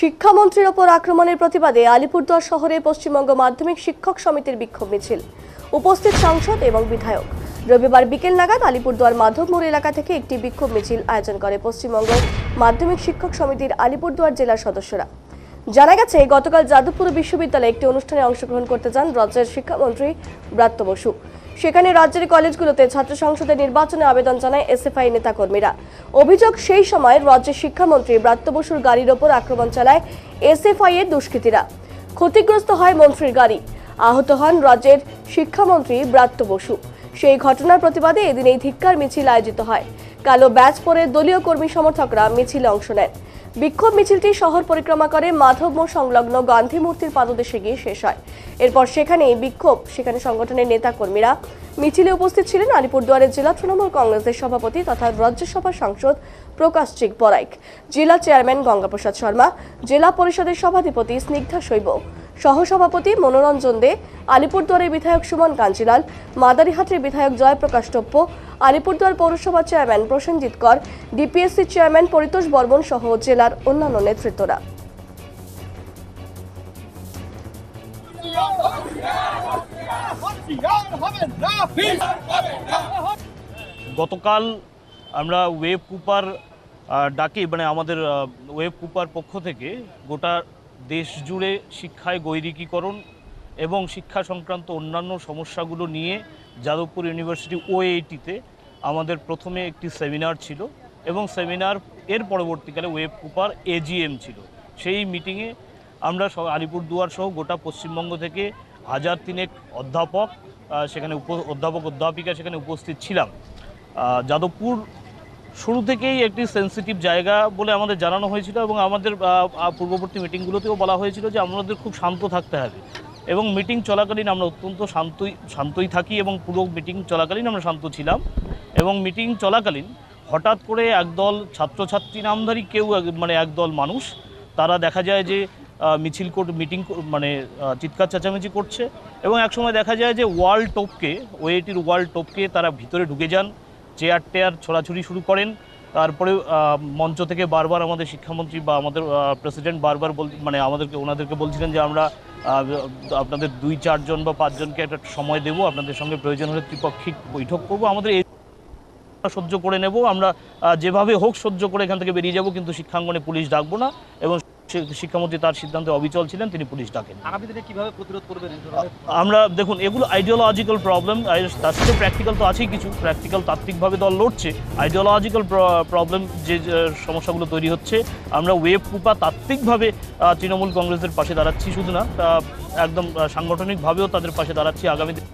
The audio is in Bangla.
শিক্ষামন্ত্রীর ওপর আক্রমণের প্রতিবাদে আলিপুরদুয়ার শহরে পশ্চিমবঙ্গ মাধ্যমিক শিক্ষক সমিতির বিক্ষোভ মিছিল। উপস্থিত সাংসদ এবং বিধায়ক। রবিবার বিকেল নাগাদ আলিপুরদুয়ার মাধবমোড় এলাকা থেকে একটি বিক্ষোভ মিছিল আয়োজন করে পশ্চিমবঙ্গ মাধ্যমিক শিক্ষক সমিতির আলিপুরদুয়ার জেলার সদস্যরা। জানা গেছে, গতকাল যাদবপুর বিশ্ববিদ্যালয়ে একটি অনুষ্ঠানে অংশগ্রহণ করতে যান রাজ্যের শিক্ষামন্ত্রী ব্রাত্য বসু। সেখানে রাজ্যের কলেজগুলোতে ছাত্র সংসদের নির্বাচনে আবেদন জানায় এসএফআই নেতাকর্মীরা। অভিযোগ সেই সময় রাজ্যের শিক্ষামন্ত্রী ব্রাত্য বসুর গাড়ির ওপর আক্রমণ চালায় এসএফআই এর দুষ্কৃতীরা। ক্ষতিগ্রস্ত হয় মন্ত্রীর গাড়ি। আহত হন রাজ্যের শিক্ষামন্ত্রী ব্রাত্য বসু। সেই ঘটনার প্রতিবাদে এদিন এই ধিক্কার মিছিল আয়োজিত হয়। কালো ব্যাচ পরে দলীয় কর্মী সমর্থকরা মিছিলে অংশ নেন। বিক্ষোভ মিছিলটি শহর পরিক্রমা করে মাধবমোড় সংলগ্ন গান্ধী মূর্তির পাদদেশে গিয়ে শেষ হয়। এরপর সেখানে বিক্ষোভ, সেখানে সংগঠনের নেতা কর্মীরা মিছিলে উপস্থিত ছিলেন আলিপুরদুয়ারের জেলা তৃণমূল কংগ্রেসের সভাপতি তথা রাজ্যসভা সাংসদ প্রকাশ চিক বরাইক জেলা চেয়ারম্যান গঙ্গাপ্রসাদ শর্মা, জেলা পরিষদের সভাধিপতি স্নিগ্ধা শৈব। সহসভাপতি মনোরঞ্জন দে, আলিপুরদুয়ারের বিধায়ক সুমন কাঞ্জিলাল মাদারিহাটের বিধায়ক জয়প্রকাশ টপ্প, আলিপুরদুয়ার পৌরসভা চেয়ারম্যান প্রসেনজিৎ কর, ডিপিএসসি চেয়ারম্যান পরিতোষ বর্মন সহ জেলার অন্যান্য নেতৃত্বরা। গতকাল আমরা ওয়েব কুপার ডাকে মানে আমাদের ওয়েব কুপার পক্ষ থেকে গোটা দেশ জুড়ে শিক্ষায় গৈরিকীকরণ এবং শিক্ষা সংক্রান্ত অন্যান্য সমস্যাগুলো নিয়ে যাদবপুর ইউনিভার্সিটি ওএইটিতে আমাদের প্রথমে একটি সেমিনার ছিল এবং সেমিনার এর পরবর্তীকালে ওয়েব কুপার এজিএম ছিল। সেই মিটিংয়ে আমরা আলিপুরদুয়ার সহ গোটা পশ্চিমবঙ্গ থেকে হাজার তিনেক অধ্যাপক সেখানে উপ অধ্যাপক, অধ্যাপিকা সেখানে উপস্থিত ছিলাম। যাদবপুর শুরু থেকেই একটি সেন্সিটিভ জায়গা বলে আমাদের জানানো হয়েছিল এবং আমাদের পূর্ববর্তী মিটিংগুলোতেও বলা হয়েছিল যে আমাদের খুব শান্ত থাকতে হবে। এবং মিটিং চলাকালীন আমরা অত্যন্ত শান্তই শান্তই থাকি এবং পুরো মিটিং চলাকালীন আমরা শান্ত ছিলাম। এবং মিটিং চলাকালীন হঠাৎ করে একদল ছাত্রছাত্রী নামধারী কেউ মানে একদল মানুষ, তারা দেখা যায় যে মিছিল কোর্ট মিটিং মানে চিৎকার চেঁচামেচি করছে। এবং একসময় দেখা যায় যে ওয়াল টপকে ওয়েটির ওয়াল টপকে তারা ভিতরে ঢুকে যান। চেয়ার টেয়ার ছোড়াছুড়ি শুরু করেন। তারপরে মঞ্চ থেকে বারবার আমাদের শিক্ষামন্ত্রী বা আমাদের প্রেসিডেন্ট বারবার বল মানে আমাদেরকে, ওনাদেরকে বলছিলেন যে আমরা আপনাদের দুই, চারজন বা পাঁচজনকে একটা সময় দেবো, আপনাদের সঙ্গে প্রয়োজন হলে ত্রিপাক্ষিক বৈঠক করব। আমাদের এই সহ্য করে নেব, আমরা যেভাবে হোক সহ্য করে এখান থেকে বেরিয়ে যাব, কিন্তু শিক্ষাঙ্গনে পুলিশ ডাকবো না এবং শিক্ষামন্ত্রী তার সিদ্ধান্তে অবিচল ছিলেন তিনি পুলিশ ডাকেন কীভাবে প্রতিরোধ করবেন আমরা দেখুন এগুলো আইডিওলজিক্যাল প্রবলেম তার সাথে প্র্যাকটিক্যাল তো আছেই কিছু প্র্যাকটিক্যাল তাত্ত্বিকভাবে দল লড়ছে। আইডিওলজিক্যাল প্রবলেম যে সমস্যাগুলো তৈরি হচ্ছে আমরা ওয়েব কুপা তাত্ত্বিকভাবে তৃণমূল কংগ্রেসের পাশে দাঁড়াচ্ছি শুধু না একদম সাংগঠনিকভাবেও তাদের পাশে দাঁড়াচ্ছি আগামী দিনে।